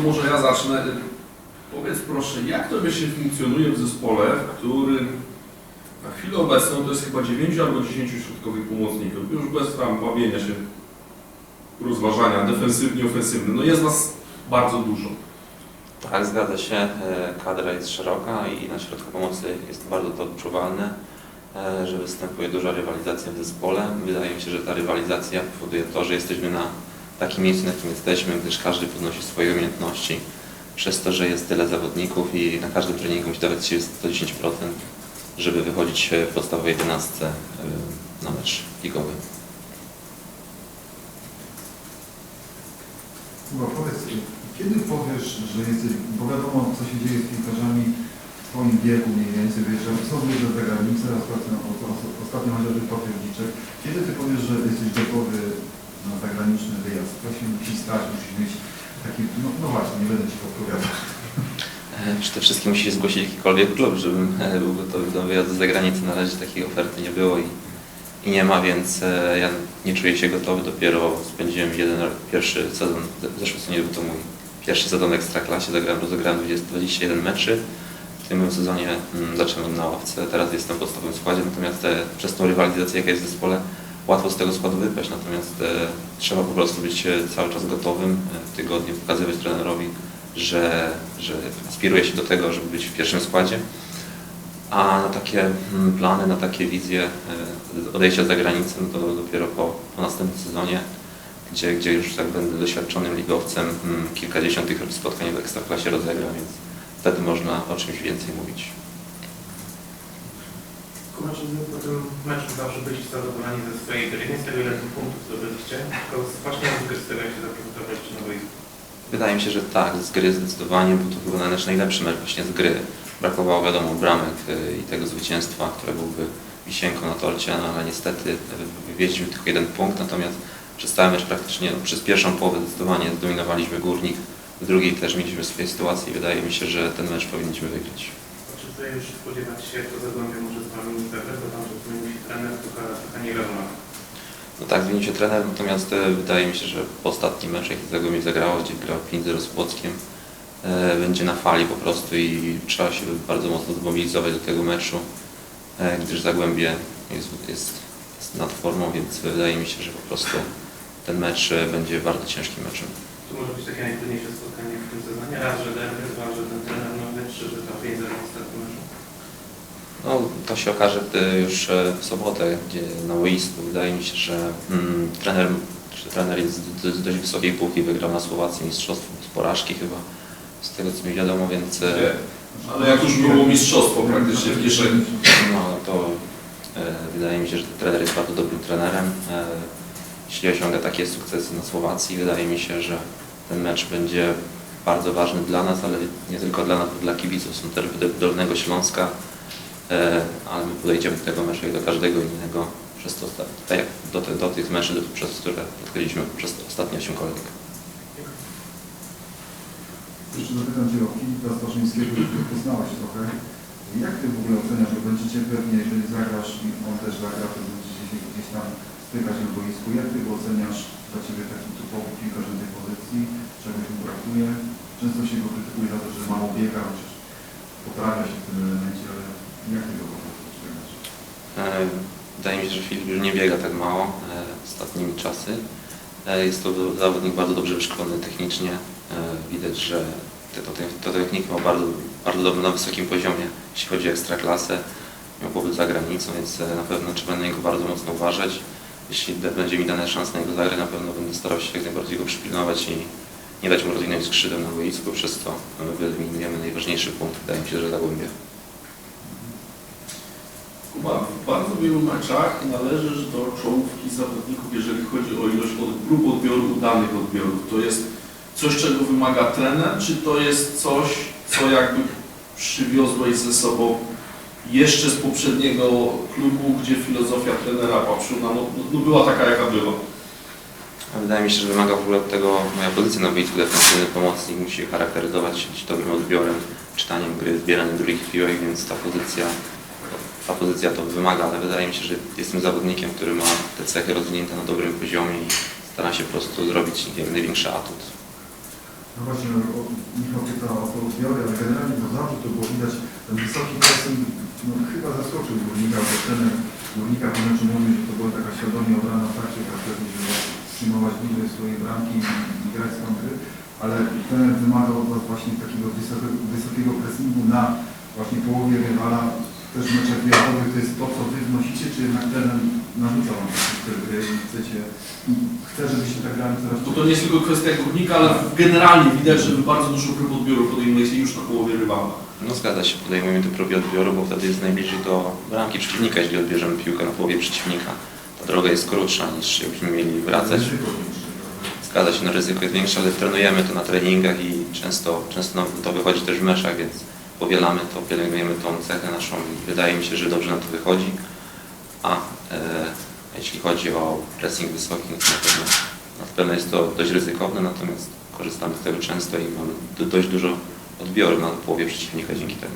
to może ja zacznę. Powiedz proszę, jak to się funkcjonuje w zespole, w którym na chwilę obecną to jest chyba 9 albo 10 środkowych pomocników, już bez tam bawienia się, rozważania defensywnie, ofensywne. No jest nas bardzo dużo. Tak, zgadza się. E, Kadra jest szeroka i na środku pomocy jest bardzo to odczuwalne, e, że występuje duża rywalizacja w zespole. Wydaje mi się, że ta rywalizacja powoduje to, że jesteśmy na takim miejscu, na jakim jesteśmy, gdyż każdy podnosi swoje umiejętności. Przez to, że jest tyle zawodników i na każdym treningu musi dawać się 110%, żeby wychodzić w podstawowej 11 e, na mecz ligowy. Kuba, powiedz, kiedy powiesz, że jesteś, bo wiadomo, co się dzieje z piłkarzami w Twoim wieku mniej więcej, wiesz, że są wyjeżdżają za granicę, ostatnio, ostatnio chociażby potwierdziczek. Kiedy Ty powiesz, że jesteś gotowy na zagraniczny wyjazd? Się musi stać, mieć taki, no, no właśnie, nie będę Ci podpowiadał. E, Przede wszystkim musi się zgłosić jakikolwiek klub, żebym e, był gotowy do wyjazdu za granicę. Na razie takiej oferty nie było i, i nie ma, więc e, ja nie czuję się gotowy. Dopiero spędziłem jeden pierwszy sezon, ze- zeszły sezon był to mój pierwszy sezon w Ekstraklasie, zagrałem, rozegrałem 20, 21 meczy. W tym sezonie mm, zacząłem na ławce, teraz jestem w podstawowym składzie, natomiast e, przez tą rywalizację, jaka jest w zespole, łatwo z tego składu wypaść, natomiast e, trzeba po prostu być e, cały czas gotowym, e, w tygodniu pokazywać trenerowi, że, że aspiruje się do tego, żeby być w pierwszym składzie. A na takie mm, plany, na takie wizje e, odejścia za granicę, no to dopiero po, po następnym sezonie, gdzie, gdzie już tak będę doświadczonym ligowcem, mm, kilkadziesiąt tych spotkań w Ekstraklasie rozegram, więc wtedy można o czymś więcej mówić. Kuba, czy wy po tym meczu zawsze byliście zadowoleni ze swojej gry, nie z tego ile tych punktów zdobyliście, tylko z- właśnie z gry, z tego jak się zaprezentowaliście boisku. Wydaje mi się, że tak, z gry zdecydowanie, bo to chyba nasz najlepszy mecz właśnie z gry. Brakowało wiadomo bramek y, i tego zwycięstwa, które byłby wisienką na torcie, no, ale niestety wywieźliśmy tylko jeden punkt, natomiast przez cały mecz praktycznie, no, przez pierwszą połowę zdecydowanie zdominowaliśmy Górnik, w drugiej też mieliśmy swoje sytuacje i wydaje mi się, że ten mecz powinniśmy wygrać. Tutaj już spodziewać się, jak to Zagłębie może z Wami zagrać, bo tam, że się trener, taka, taka niewiadoma. No tak, zmienił się trener, natomiast e, wydaje mi się, że po ostatnim meczu, jaki Zagłębie zagrało, gdzie grał 5-0 z Płockiem, e, będzie na fali po prostu i trzeba się bardzo mocno zmobilizować do tego meczu, e, gdyż Zagłębie jest, jest, jest nad formą, więc wydaje mi się, że po prostu ten mecz e, będzie bardzo ciężkim meczem. To może być takie najtrudniejsze spotkanie w tym sezonie. Raz, że derby, dwa, że ten trener nowy, trzy, że ta 5-0 w ostatnim meczu. No, to się okaże już e, w sobotę, gdzie na boisku. Wydaje mi się, że mm, trener, że trener jest z, z dość wysokiej półki, wygrał na Słowacji mistrzostwo z porażki chyba, z tego co mi wiadomo, więc e. Ale jak już było mistrzostwo praktycznie w kieszeni. no, to e, wydaje mi się, że ten trener jest bardzo dobrym trenerem. E, jeśli osiąga takie sukcesy na Słowacji, wydaje mi się, że ten mecz będzie bardzo ważny dla nas, ale nie tylko dla nas, bo dla kibiców. Są też do Dolnego Śląska, ale my podejdziemy do tego meczu jak do każdego innego, przez to, tak jak do, do tych meczów, przez które podchodziliśmy przez ostatnie 8 kolejek. Jeszcze zapytam Cię o Filipa Staszyńskiego, który poznałeś trochę. Jak Ty w ogóle oceniasz, że będziecie pewnie, jeżeli zagrasz i on też zagra, to będziecie się gdzieś tam spykać na boisku. Jak Ty go oceniasz dla Ciebie taki typowy piłkarz na pozycji? Czegoś mu brakuje? Często się go krytykuje za to, że mało biega, chociaż poprawia się w tym elemencie, ale E, Wydaje mi się, że Filip już nie biega tak mało e, ostatnimi czasy. E, Jest to zawodnik bardzo dobrze wyszkolony technicznie. Widać, że to, te- to technik ma bardzo, bardzo dobrze na wysokim poziomie, jeśli chodzi o ekstraklasę. Miał pobyt za granicą, więc na pewno trzeba na niego bardzo mocno uważać. Jeśli będzie mi dane szanse na jego zagrać, na pewno będę starał się jak najbardziej go przypilnować i nie dać mu rozwinąć skrzydeł na boisku, przez to wyeliminujemy najważniejszy punkt, wydaje mi się, że. Kuba, w bardzo wielu meczach należysz do czołówki zawodników, jeżeli chodzi o ilość od, prób odbioru, udanych odbiorów. To jest coś, czego wymaga trener, czy to jest coś, co jakby przywiozłeś ze sobą jeszcze z poprzedniego klubu, gdzie filozofia trenera Papszuna no, no była taka, jaka była? Wydaje mi się, że wymaga w ogóle tego moja pozycja na boisku defensywny pomocnik musi charakteryzować się dobrym odbiorem, czytaniem gry, zbieraniem drugich piłek, więc ta pozycja, ta pozycja to wymaga, ale wydaje mi się, że jestem zawodnikiem, który ma te cechy rozwinięte na dobrym poziomie i stara się po prostu zrobić największy atut. No właśnie, no, Michał pytał o to odbiory, ale generalnie to zawsze to było widać, ten wysoki pressing, no chyba zaskoczył górnika, bo trener górnika po meczu mówił, że to była taka świadomie obrana taktyka żeby przyjmować bliżej swojej bramki i, grać z kontry, ale trener wymagał od Was właśnie takiego wysokiego, wysokiego pressingu na właśnie połowie rywala, też meczach wyjazdowych to jest to, co Wy wnosicie, czy jednak trener narzuca Wam styl gry i chcecie, i chce, żebyście tak grali coraz Bo to nie jest tylko kwestia górnika, ale generalnie widać, że wy bardzo dużo prób odbioru podejmujecie już na połowie rywala. No zgadza się, podejmujemy te próby odbioru, bo wtedy jest najbliżej do bramki przeciwnika, jeśli odbierzemy piłkę na połowie przeciwnika. Ta droga jest krótsza niż jakbyśmy mieli wracać. Zgadza się, no ryzyko jest większe, ale trenujemy to na treningach i często, często nam to wychodzi też w meczach, więc powielamy to, pielęgnujemy tą cechę naszą i wydaje mi się, że dobrze nam to wychodzi. A e, jeśli chodzi o pressing wysoki, to na pewno, na pewno jest to dość ryzykowne, natomiast korzystamy z tego często i mamy do, dość dużo odbioru na połowie przeciwnika dzięki temu.